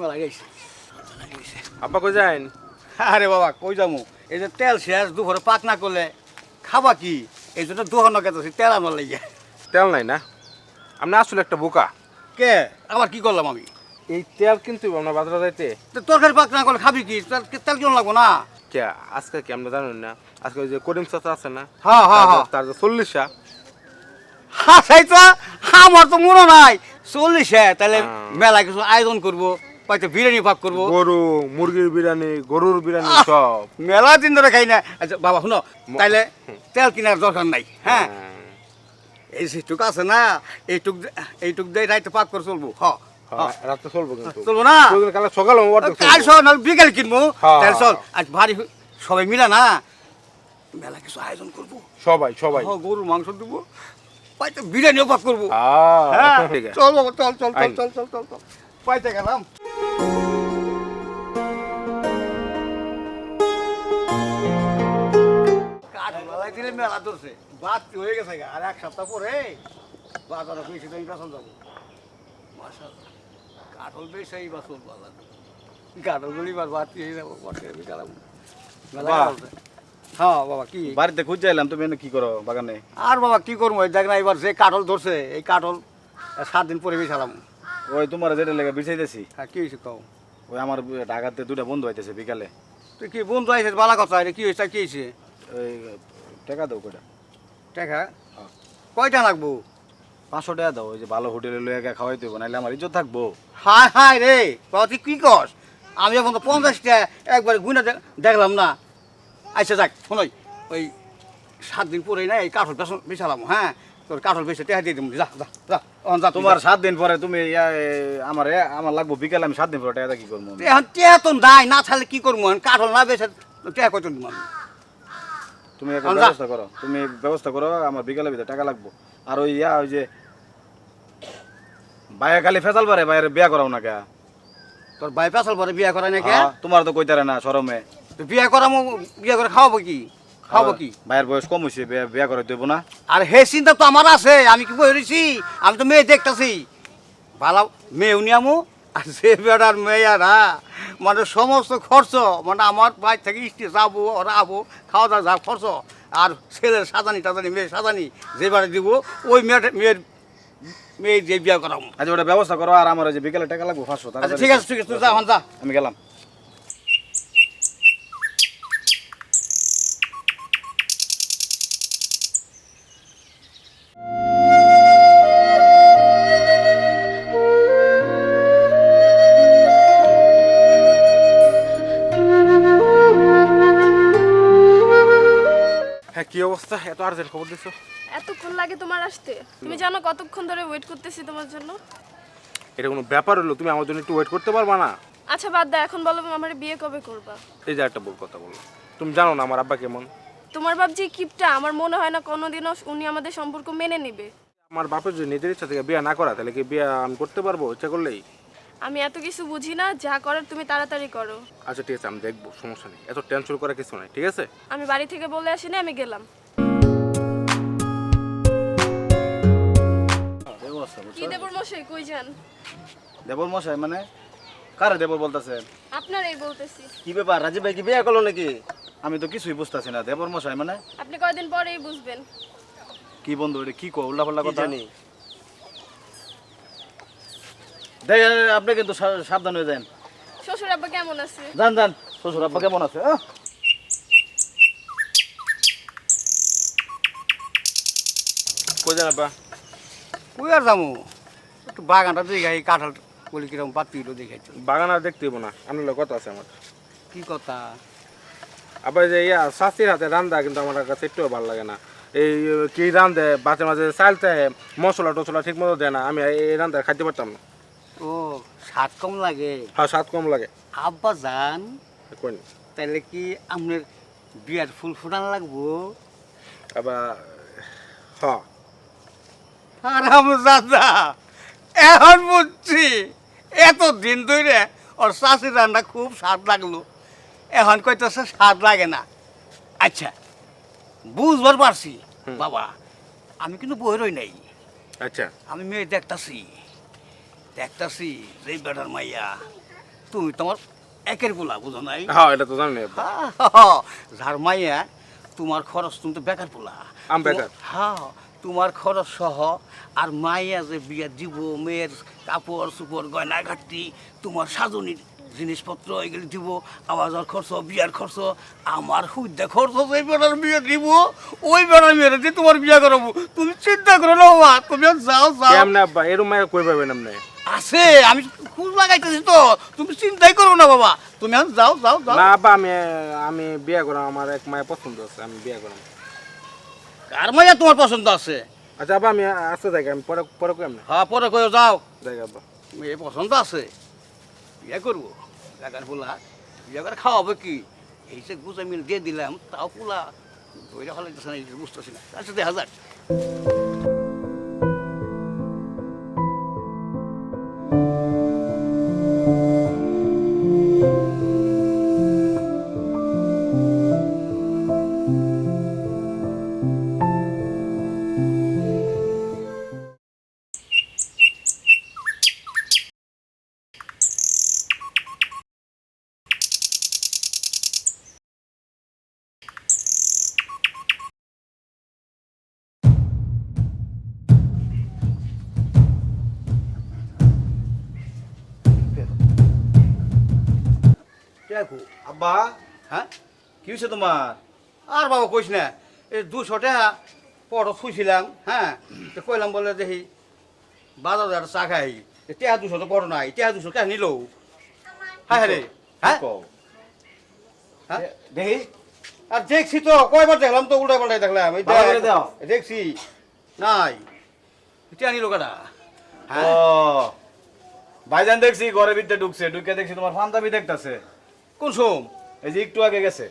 মেলা গেছে আব্বা কই যাইন? আরে বাবা কই যামু? এই যে তেল শেষ দুপুরে পাক না করলে খাবা কি? এই জন্য দোকান তেল আমার লেগে তেল নাই না? আপনি আসলে একটা বোকা। কে? আবার কি করলাম আমি? এই তেল কিন্তু আমরা বাজারে যাইতে? তরকারি পাক না করলে খাবি কি? তেল তেল কেমন লাগবো না? কে? আজকে কি আমরা জানেন না? আজকে ওই যে করিম চাচা আছে না? হ্যাঁ হ্যাঁ তার হ্যাঁ তার যে চল্লিশা। তো। আমার তো মনে নাই চল্লিশে। তাহলে হ্যাঁ। মেলা কিছু আয়োজন করব। হয়তো বিরিয়ানি পাক করব। গরু মুরগির বিরিয়ানি গরুর বিরিয়ানি সব। মেলা দিন ধরে খাই না। আচ্ছা বাবা শুনো তাইলে তেল কেনার দরকার নাই হ্যাঁ? এই যেটুক আছে না এইটুক এইটুক দিয়ে রাইতে পাক করে চলবো হ হ্যাঁ, রাতে চলবো কিন্তু। চলবো না? কাল সকালে কাল। সব বিকেল কিনবো হ্যাঁ, তাহলে চল হ্যাঁ। আজ ভারী সবাই মিলা না মেলা কিছু আয়োজন করব। সবাই সবাই। গরুর মাংস দেবো পাইতে বিরিয়ানিও পাক করব। হ্যাঁ চল বাবা চল চল চল চল চল চল চল। পাইতে গেলাম। মেলা ধরছে। বাদ হয়ে গেছে গা। আর এক সপ্তাহ পরে বাজারে বেশি দামি বেসন যাব। কাঠল বেশি এই বাসন বাজার কাঠল গুলি বার বাদ হয়ে যাব বটে মেলা হ্যাঁ বাবা কি? বাড়িতে খুঁজে এলাম তুমি কি করো বাগানে? আর বাবা কি করব? এই দেখ না এবার যে কাঠল ধরছে এই কাঠল সাত দিন পরে বেশালাম ওই তোমার যেটা লেগে বিছাইতেছি। হ্যাঁ কি হয়েছে কও? ওই আমার ঢাকাতে দুটা বন্ধু হইতেছে বিকালে। তুই কি বন্ধু আইসে বালা কথা? কি হয়েছে কি হয়েছে? ওই টাকা দাও কয়টা? টাকা? হ্যাঁ। কয়টা লাগবো? পাঁচশো টাকা দাও ওই যে ভালো হোটেলে লয়ে গিয়ে খাওয়াই দেবো নাহলে আমার ইজ্জত থাকব। হায় হায় রে তুই কি কস? আমি এখন তো পঞ্চাশটা একবারে গুনে দে- দেখলাম না। আচ্ছা যাক শোনই ওই সাত দিন পরে না এই কাঠল পেছন বিছালাম হ্যাঁ? তোর কাঠল বেশি টেহা দিয়ে দিব যা যা যা যা তোমার সাত দিন পরে তুমি আমার আমার লাগবো বিকালে আমি সাত দিন পরে টাকা কি করব? এখন টেহা তো নাই না থাকলে কি করব? কাঠল না বেছে টেহা কত দিব আমি? তুমি একটা। ব্যবস্থা করো। তুমি ব্যবস্থা করো আমার বিকালের ভিতরে টাকা লাগবো। আর ওই ইয়া ওই যে বাইরে খালি ফেসাল পারে বাইরে বিয়া করাও না কে? তোর বাই পেছাল পরে বিয়া করাই নাকি হ্যাঁ, তোমার তো কইতারে না সরমে তো বিয়া করামো বিয়া করে খাওয়াবো কি? খাওয়াবো কি? ভাইয়ের বয়স কম হয়েছে বিয়া করে দেবো না। আর হে চিন্তা তো আমার আছে আমি কি বই আমি তো মেয়ে দেখতেছি। ভালো মেয়ে উনিয়ামু আর সে বেড়ার মেয়েরা মানে সমস্ত খরচ মানে আমার বাড়ি থেকে ইস্টি যাব ওরা আবো খাওয়া দাওয়া যা খরচ আর ছেলের সাজানি টাজানি মেয়ে সাজানি যে বেড়া দিব ওই মেয়েটা মেয়ের মেয়ে যে বিয়া করাম আচ্ছা ওটা ব্যবস্থা করো আর আমার ওই যে বিকেলে টাকা লাগবো পাঁচশো আচ্ছা ঠিক আছে ঠিক আছে তুই যা হন যা। আমি গেলাম। কি অবস্থা? এত আর্জেন্ট খবর দিছো? এতক্ষণ লাগে তোমার আসতে? তুমি জানো কতক্ষণ ধরে ওয়েট করতেছি তোমার জন্য? এটা কোনো ব্যাপার হলো? তুমি আমার জন্য একটু ওয়েট করতে পারবা না? আচ্ছা বাদ দাও। এখন বলো আমার বিয়ে কবে করবা? এই যে একটা বল কথা বলো। তুমি জানো না আমার আব্বা কেমন? তোমার বাপ যে কিপটা আমার মনে হয় না কোনোদিনও উনি আমাদের সম্পর্ক মেনে নেবে। আমার বাপের যদি নিজের ইচ্ছা থেকে বিয়ে না করা তাহলে কি বিয়ে আমি করতে পারব? ইচ্ছা করলেই? আমি এত কিছু বুঝি না যা করার তুমি তাড়াতাড়ি করো। আচ্ছা ঠিক আছে আমি দেখব সমস্যা নেই। এত টেনশন করার কিছু নাই ঠিক আছে? আমি বাড়ি থেকে বলে আসিনি আমি গেলাম। কি দেবর মশাই কই যান? দেবর মশাই মানে কারে দেবর বলতেছে? আপনারাই বলতেছি। কি ব্যাপার রাজীব ভাই কি বিয়ে করল নাকি? আমি তো কিছুই বুঝতেছি না দেবর মশাই মানে আপনি কয়দিন পরেই বুঝবেন। কি বন্ধু এটা কি কো উল্লা পাল্লা কথা? আপনি কিন্তু সাবধান হয়ে যান। শ্বশুর আব্বা কেমন আছে? যান যান শ্বশুর আব্বা কেমন আছে? আহ? কই যান আব্বা? কই আর যাব? একটু বাগানটা দেখাই কাঁঠাল বলি কীরকম পাতিগুলো দেখাই বাগান আর দেখতে হইবো না কথা আছে আমার। কি কথা? আবার যে ইয়া শাস্তির হাতে রান্দা কিন্তু আমার কাছে একটু ভালো লাগে না। এই কি রান্ধে মাঝে মাঝে চালতে মশলা টসলা ঠিক মতো দেয় না আমি এই রান্ধা খাইতে পারতাম না। ও স্বাদ কম লাগে। হ্যাঁ স্বাদ কম লাগে। আব্বা যান কই তাহলে কি আপনার বিয়ার ফুল ফুটান লাগবো? আবার দাদা এখন বুঝছি এত দিন ধরে ওর শাশুড়ি রান্না খুব স্বাদ লাগল। এখন কইতেছে স্বাদ লাগে না। আচ্ছা বুঝবার পারছি। বাবা আমি কিন্তু বইরই নাই। আচ্ছা। আমি মেয়ে দেখতাছি। দেখতাছি যে বেটার মাইয়া তুমি তোমার একের গোলা বুঝো নাই? হ্যাঁ এটা তো জানি যার মাইয়া তোমার খরচ তুমি তো বেকার পোলা। আমি বেকার। হ্যাঁ তোমার খরচ সহ আর মাইয়া যে বিয়া দিব মেয়ের কাপড় চুপড় গয়না ঘাটতি তোমার সাজনির জিনিসপত্র এগুলি দিব আওয়াজের খরচ বিয়ার খরচ আমার হুদ্দা খরচ ওই বেড়ার বিয়ে দিব ওই বেড়ার মেয়ের যে তোমার বিয়া করাবো। তুমি চিন্তা করো না বাবা তুমি যাও যাও। কেমনে আব্বা এরম মায়া কই পাবেন আপনি? আছে আমি খুঁজ লাগাইতেছি তো তুমি চিন্তাই করো না বাবা। তুমি যাও যাও যাও। না আব্বা আমি আমি বিয়ে করাম আমার এক মায়া পছন্দ আছে আমি বিয়ে করাম। কার মাইয়া তোমার পছন্দ আছে? আচ্ছা আব্বা আমি আসতে থাকি আমি পরে পরে কই আপনি? হ্যাঁ পরে কয়ে যাও। যাই আব্বা। মেয়ে পছন্দ আছে বিয়ে করব। জায়গার পোলা বিয়ে করে খাওয়াবে কি? এই যে গুজা মিল দিয়ে দিলাম, তাও পোলা। ধরে এটা বুঝতেছি না। আচ্ছা দেখা যাক। দেখো আব্বা? হ্যাঁ? কি হয়েছে তোমার? আর বাবা কইস না এই দুশো টাকা পড়ো থুইছিলাম হ্যাঁ? তো কইলাম বলে দেখি বাজার চা খাই। টেহা দুশো তো বড় নাই টেহা দুশো কে নিল? হ্যাঁ হ্যাঁ রে। হ্যাঁ? হ্যাঁ? দেখি। আর দেখছি তো কয়বার দেখলাম তো উল্টা পাল্টাই দেখলাম। দেখছি। নাই। টেহা নিল কাটা হ্যাঁ? ভাইজান দেখছি ঘরের ভিতরে ঢুকছে ঢুকে দেখছি তোমার ফান্দাবি দেখতাছে। কোন সোম? এই যে একটু আগে গেছে।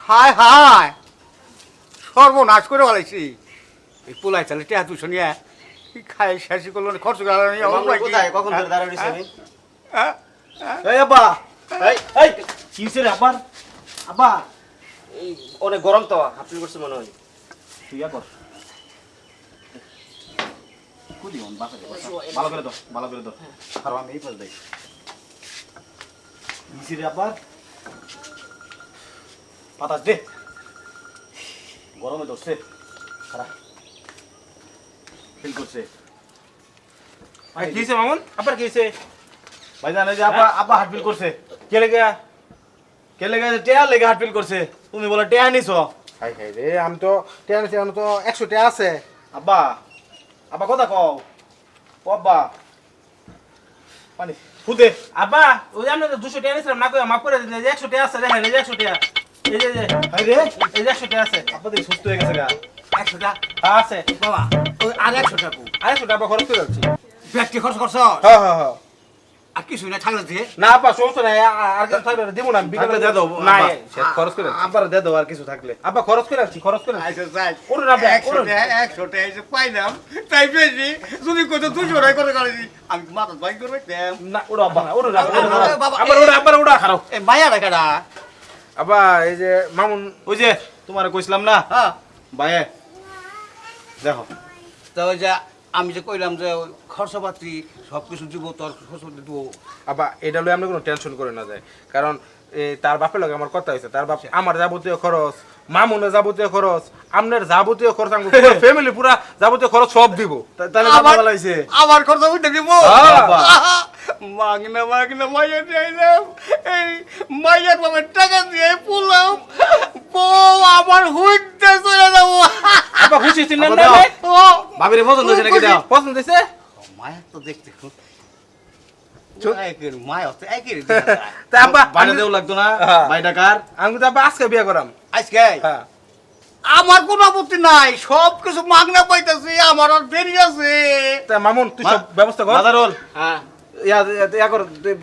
হায় হায়! সর্বনাশ করে বলাইছি এই পোলাই চালে টেহা দুশো নিয়ে খাই শেষই করল না, খরচ কি? কখন ধরে আমি? হ্যাঁ? এই আব্বা এই এই কি হয়েছে রে আব্বার আব্বা এই অনেক গরম তো হাঁপিয়ে করছে মনে হয়। তুই কর কুদি অন বাসা ভালো করে দাও ভালো করে দাও আর আমি এই পাশে রে আব্বার পাতাস দে। গরমে ধরছে। খারাপ ফিল করছে। ভাই কি হইছে মামুন? আবার কি হইছে ভাইজান এই যে আব্বা আব্বা হার্ট ফিল করছে। কে লেগে? কে লেগে? টেয়া লেগে হার্ট ফিল করছে। তুমি বলে টেয়া নিছো? হাই হাই রে আমি তো টেয়া নিছি আমি তো একশো টেয়া আছে। আব্বা আব্বা কথা কও। ও আব্বা পানি। ফুদে আব্বা ওই যে আমরা দুশো টেয়া নিছিলাম না কই মাফ করে এই যে একশো টেয়া আছে দেখেন এই যে একশো টেয়া এই যে এই রে। এই যে একশো টেয়া আছে। দেখি সুস্থ হয়ে গেছে গা। একশো টাকা আছে। বাবা আর একশো টাকা আর একশো টাকা খরচ করে যাচ্ছি। ব্যক্তি খরচ করছ? হ্যাঁ হ্যাঁ হ্যাঁ। আর কিছু না থাকলে দিয়ে না আপা সমস্যা নাই আর কিছু থাকলে দিব না বিকেলে দিয়ে দাও, না খরচ করে যাচ্ছি। আব্বার দে দাও আর কিছু থাকলে। আব্বা খরচ করে যাচ্ছি খরচ করে। আচ্ছা যাই করুন আব্বা, করুন। টাকা একশো টাকা এসে পাইলাম তাই বেশি। যদি কত দুশো টাকা করে করেছি আমি মাথা ভাই করবে না ওরা আব্বা, আব্বা, বাবা, আবার ওরা আবার খারাপ। এ মায়া এই যে মামুন ওই যে তোমার কইছিলাম না? হ্যাঁ। ভাইয়ে দেখো। তো ওই যে আমি যে কইলাম যে খরচপাতি সব কিছু দিব তোর খরচপাতি দিব। আবার এটা লোক আমরা কোনো টেনশন করে না যায়। কারণ তার বাপের লগে আমার কথা হয়েছে তার বাপ আমার যাবতীয় খরচ মামুনের যাবতীয় খরচ আমনের যাবতীয় খরচ আমি ফ্যামিলি পুরা যাবতীয় খরচ সব দিব। তাহলে আমার- খরচ দিব। মাগনা মাগনা মাইয়া এই মাইয়ার বাবার টাকা দিয়ে পুলাম। বউ আমার হুইতে চলে যাব। আবার খুশি না ও ভাবিরে পছন্দ হয়েছে নাকি দাও? পছন্দ হয়েছে? মায়া তো দেখতে খুব হ্যাঁ। আজকে হ্যাঁ। আমার কোনো আপত্তি নাই সব কিছু মাগনা পাইতেছি আমার আর দেরি আছে। মামুন তুই সব ব্যবস্থা কর। হ্যাঁ। ইয়া ইয়া- কর তুই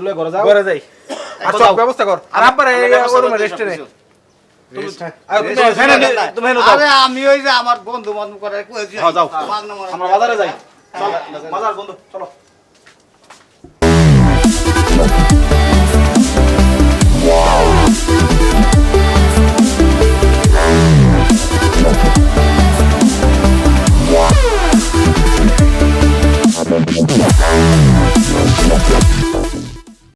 লয়ে ঘরে যাও। ঘরে যাই। আর সব ব্যবস্থা কর। আর আব্বার এই আমরা ব্যবস্থা ওরুমে রেস্টে নে তুমি তুমি- হেনে নে- তুমি হেনে যাও। আরে আমি ওই যে আমার বন্ধু বন্ধু করে হ্যাঁ, যাও। আমরা বাজারে যাই। বাজার বন্ধু চলো। Mafya.